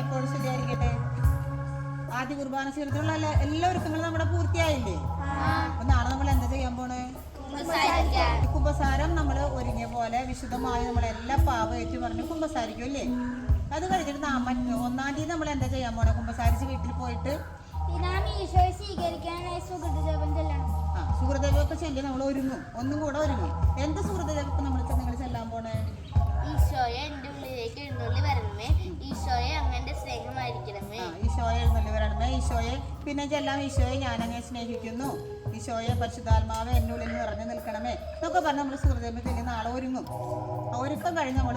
എപ്പോഴും ശരിയായിരിക്കട്ടെ ആദ്യ കുർബാന സ്വീകരണത്തിലുള്ള എല്ലാ ഒരുക്കങ്ങളും നമ്മുടെ പൂർത്തിയായില്ലേ? അപ്പൊ നാളെ നമ്മൾ എന്താ ചെയ്യാൻ പോണേ? കുംഭസാരം കുമ്പസാരം നമ്മൾ ഒരുങ്ങിയ പോലെ വിശുദ്ധമായി നമ്മൾ എല്ലാ പാവ ഏറ്റു പറഞ്ഞ് കുമ്പസാരിക്കും അല്ലേ? അത് കഴിഞ്ഞിട്ട് നാം മറ്റു ഒന്നാം തീയതി നമ്മൾ എന്താ ചെയ്യാൻ പോണേ? കുമ്പസാരിച്ച് വീട്ടിൽ പോയിട്ട് ആ സുഹൃദേവൊക്കെ ചെല്ലി നമ്മൾ ഒരുങ്ങും ഒന്നും കൂടെ ഒരുങ്ങും. എന്ത് സുഹൃതജപൊക്കെ പിന്നെ ചെല്ലാം ഈശോയെ ഞാനങ്ങനെ സ്നേഹിക്കുന്നു. ഈശോയെ പരിശുദ്ധാത്മാവ് എന്നുള്ളിൽ നിറഞ്ഞു നിൽക്കണമേ. എന്നൊക്കെ പറഞ്ഞ് നമ്മൾ ചെല്ലി നാളെ ഒരുങ്ങും. ഒരുക്കം കഴിഞ്ഞ് നമ്മൾ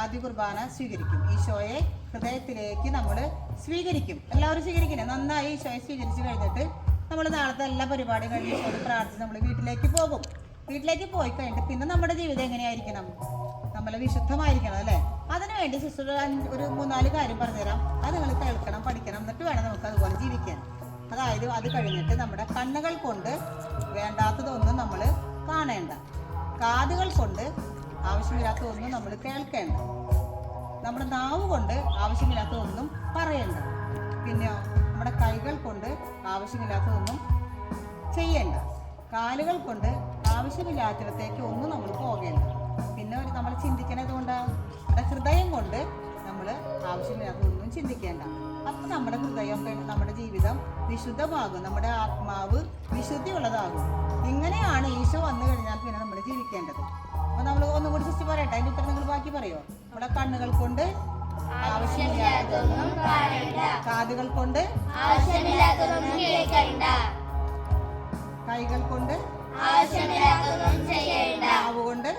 ആദ്യ കുർബാന സ്വീകരിക്കും. ഈശോയെ ഹൃദയത്തിലേക്ക് നമ്മൾ സ്വീകരിക്കും. എല്ലാവരും സ്വീകരിക്കണേ? നന്നായി ഈശോയെ സ്വീകരിച്ച് കഴിഞ്ഞിട്ട് നമ്മൾ നാളത്തെ എല്ലാ പരിപാടിയും കഴിഞ്ഞ് ഈശോയോട് പ്രാർത്ഥിച്ച് നമ്മൾ വീട്ടിലേക്ക് പോകും. വീട്ടിലേക്ക് പോയി കഴിഞ്ഞിട്ട് പിന്നെ നമ്മുടെ ജീവിതം എങ്ങനെയായിരിക്കണം? നമ്മൾ വിശുദ്ധമായിരിക്കണം അല്ലേ? അതിനുവേണ്ടി സിസ്റ്റർ ഒരു മൂന്നാൽ കാര്യം പറഞ്ഞുതരാം. അത് നിങ്ങൾ കേൾക്കണം പഠിക്കണം. അതായത് അത് കഴിഞ്ഞിട്ട് നമ്മുടെ കണ്ണുകൾ കൊണ്ട് വേണ്ടാത്തതൊന്നും നമ്മൾ കാണേണ്ട. കാതുകൾ കൊണ്ട് ആവശ്യമില്ലാത്തതൊന്നും നമ്മൾ കേൾക്കേണ്ട. നമ്മുടെ നാവ് കൊണ്ട് ആവശ്യമില്ലാത്തതൊന്നും പറയണ്ട. പിന്നെ നമ്മുടെ കൈകൾ കൊണ്ട് ആവശ്യമില്ലാത്തതൊന്നും ചെയ്യണ്ട. കാലുകൾ കൊണ്ട് ആവശ്യമില്ലാത്തിടത്തേക്ക് ഒന്നും നമ്മൾ പോകേണ്ട. പിന്നെ നമ്മൾ ചിന്തിക്കണത് കൊണ്ട്? ഹൃദയം കൊണ്ട് നമ്മൾ ആവശ്യമില്ലാത്തതൊന്നും ചിന്തിക്കേണ്ട. അപ്പം നമ്മുടെ ഹൃദയം നമ്മുടെ ജീവിതം വിശുദ്ധമാകും. നമ്മുടെ ആത്മാവ് വിശുദ്ധിയുള്ളതാകും. ഇങ്ങനെയാണ് ഈശോ വന്നു കഴിഞ്ഞാൽ പിന്നെ നമ്മൾ ജീവിക്കേണ്ടത്. അപ്പൊ നമ്മൾ ഒന്നും കൂടി സിസ്റ്റർ പറയട്ടെ? അതിന്റെ ഉത്തരം നിങ്ങൾ ബാക്കി പറയോ? നമ്മുടെ കണ്ണുകൾ കൊണ്ട് കാതുകൾ കൊണ്ട് കേൾക്കണ്ട. കൈകൾ കൊണ്ട് ആവശ്യമില്ലാത്തതൊന്നും ചെയ്യണ്ട. നാവ് കൊണ്ട്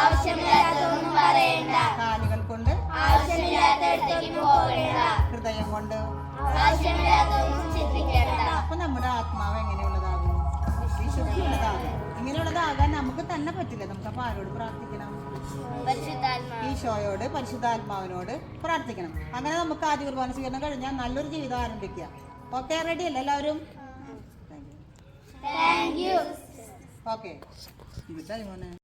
ആവശ്യമില്ലാത്തതൊന്നും പറയണ്ട. കാലുകൾ കൊണ്ട് ആവശ്യമില്ലാത്തടത്തേക്ക് ഹൃദയം കൊണ്ട്? അപ്പൊ നമ്മുടെ ആത്മാവ് എങ്ങനെയുള്ളതാകും? വിശുദ്ധിയുള്ളതാകും ഇങ്ങനെയുള്ളതാകാൻ നമുക്ക് തന്നെ പറ്റില്ല. നമുക്ക് അപ്പൊ ആരോട് പ്രാർത്ഥിക്കണം? ഈശോയോട് പരിശുദ്ധാത്മാവിനോട് പ്രാർത്ഥിക്കണം. അങ്ങനെ നമുക്ക് ആദ്യ കുർബാന സ്വീകരണം കഴിഞ്ഞാൽ നല്ലൊരു ജീവിതം ആരംഭിക്കുക. ഓക്കെ റെഡി അല്ലേ എല്ലാവരും? ഓക്കെ